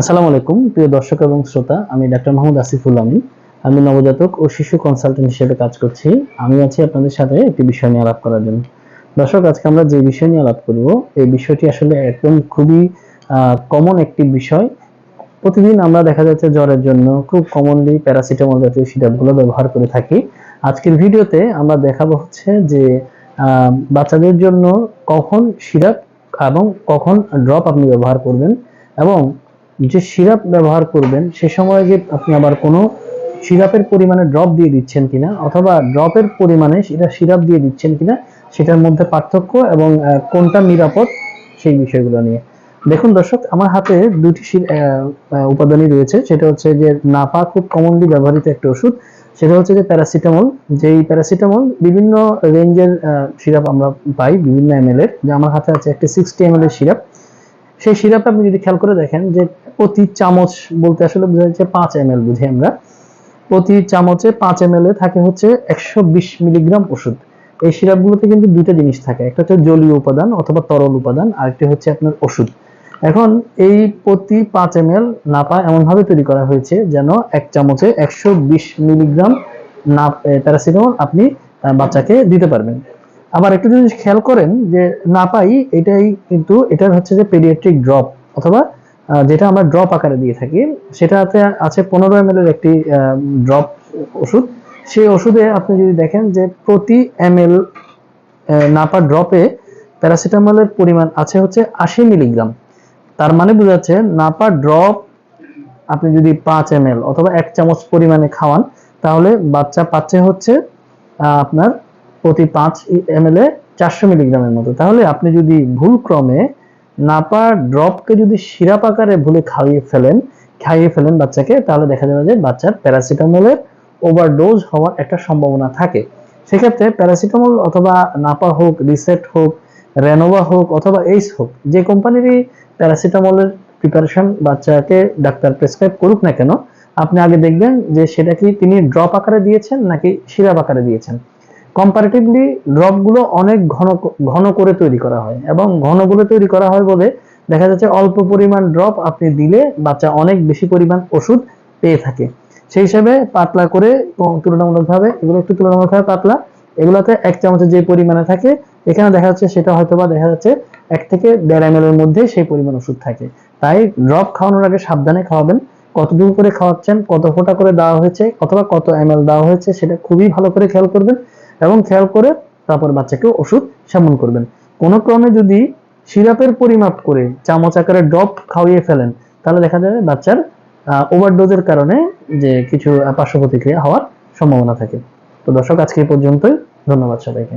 আসসালামু আলাইকুম, প্রিয় দর্শক এবং শ্রোতা, আমি ডাক্তার মাহমুদ আসিফুল আমিন। আমি নবজাতক ও শিশু কনসালটেন্ট হিসেবে কাজ করছি। আমি আছি আপনাদের সাথে একটি বিষয় নিয়ে আলাপ করার জন্য। দর্শক, আজকে আমরা যে বিষয় নিয়ে আলাপ করব, এই বিষয়টি আসলে একদম খুবই কমন একটি বিষয়। প্রতিদিন আমরা দেখা যাচ্ছে জ্বরের জন্য খুব কমনলি প্যারাসিটামল জাতীয় সিরাপগুলো ব্যবহার করে থাকি। আজকের ভিডিওতে আমরা দেখাবো হচ্ছে যে বাচ্চাদের জন্য কখন সিরাপ এবং কখন ড্রপ আপনি ব্যবহার করবেন এবং যে সিরাপ ব্যবহার করবেন, সে সময় যে আপনি আবার কোনো সিরাপের পরিমাণে ড্রপ দিয়ে দিচ্ছেন কিনা, অথবা ড্রপের পরিমাণে সেটা সিরাপ দিয়ে দিচ্ছেন কিনা, সেটার মধ্যে পার্থক্য এবং কোনটা নিরাপদ সেই বিষয়গুলো নিয়ে। দেখুন দর্শক, আমার হাতে দুটি উপাদানই রয়েছে। সেটা হচ্ছে যে নাপা খুব কমনলি ব্যবহৃত একটা ওষুধ। সেটা হচ্ছে যে প্যারাসিটামল। যেই প্যারাসিটামল বিভিন্ন রেঞ্জের সিরাপ আমরা পাই বিভিন্ন এম এর। যে আমার হাতে আছে একটা সিক্সটি এম এর সিরাপ। সেই সিরাপ আপনি যদি খেয়াল করে দেখেন যে প্রতি চামচ বলতে আসলে বোঝা যাচ্ছে পাঁচ এম এল বুঝি আমরা প্রতি চামচে পাঁচ এম এল এ থাকে হচ্ছে একশো বিশ মিলিগ্রাম ওষুধ। এই সিরাপগুলোতে কিন্তু দুইটা জিনিস থাকে, একটা হচ্ছে জলীয় উপাদান অথবা তরল উপাদান আরেকটি হচ্ছে আপনার ওষুধ। এখন এই প্রতি পাঁচ এম এল নাপা এমনভাবে তৈরি করা হয়েছে যেন এক চামচে একশো বিশ মিলিগ্রাম না প্যারাসিটামল আপনি বাচ্চাকে দিতে পারবেন। আবার একটু যদি খেয়াল করেন যে না পাই, এটাই কিন্তু, এটার হচ্ছে যে পেডিয়াট্রিক ড্রপ অথবা যেটা আমরা ড্রপ আকারে দিয়ে থাকি, সেটাতে আছে পনেরো এম এর একটি ড্রপ ওষুধ। সেই ওষুধে আপনি যদি দেখেন যে প্রতি এম এল নাপা ড্রপে প্যারাসিটামলের পরিমাণ আছে হচ্ছে আশি মিলিগ্রাম তার মানে বোঝাচ্ছে নাপা ড্রপ আপনি যদি পাঁচ এম অথবা এক চামচ পরিমাণে খাওয়ান, তাহলে বাচ্চা পাচ্ছে হচ্ছে আপনার প্রতি পাঁচ এম এল এ চারশো মিলিগ্রামের মতো। তাহলে আপনি যদি ভুল ক্রমে নাপা ড্রপকে যদি সিরাপ আকারে ভুলে খাইয়ে ফেলেন খাইয়ে ফেলেন বাচ্চাকে, তাহলে দেখা যাবে যে বাচ্চার প্যারাসিটামলের ওভারডোজ হওয়ার একটা সম্ভাবনা থাকে। সেক্ষেত্রে প্যারাসিটামল অথবা নাপা হোক, রিসেট হোক, রেনোভা হোক অথবা এইস হোক, যে কোম্পানিরই প্যারাসিটামলের প্রিপারেশন বাচ্চাকে ডাক্তার প্রেসক্রাইব করুক না কেন, আপনি আগে দেখবেন যে সেটা কি তিনি ড্রপ আকারে দিয়েছেন নাকি সিরাপ আকারে দিয়েছেন। কম্পারেটিভলি ড্রপগুলো অনেক ঘন ঘন করে তৈরি করা হয় এবং ঘনগুলো তৈরি করা হয় বলে দেখা যাচ্ছে অল্প পরিমাণ ড্রপ আপনি দিলে বাচ্চা অনেক বেশি পরিমাণ ওষুধ পেয়ে থাকে। সেই হিসাবে পাতলা করে তুলনামূলকভাবে, এগুলো একটু তুলনামূলকভাবে পাতলা, এগুলোতে এক চামচের যে পরিমাণে থাকে, এখানে দেখা যাচ্ছে সেটা হয়তোবা দেখা যাচ্ছে এক থেকে দেড় এম এর মধ্যে সেই পরিমাণ ওষুধ থাকে। তাই ড্রপ খাওয়ানোর আগে সাবধানে খাওয়াবেন। কতদূর করে খাওয়াচ্ছেন, কত ফোঁটা করে দেওয়া হয়েছে, অথবা কত এম দেওয়া হয়েছে, সেটা খুবই ভালো করে খেয়াল করবেন এবং খেয়াল করে তারপর বাচ্চাকে ওষুধ সেবন করবেন। কোন ক্রমে যদি সিরাপের পরিমাপ করে চামচ আকারে ড্রপ খাওয়িয়ে ফেলেন, তাহলে দেখা যাবে বাচ্চার ওভারডোজের কারণে যে কিছু পার্শ্ব প্রতিক্রিয়া হওয়ার সম্ভাবনা থাকে। তো দর্শক, আজকে এই পর্যন্তই। ধন্যবাদ সবাইকে।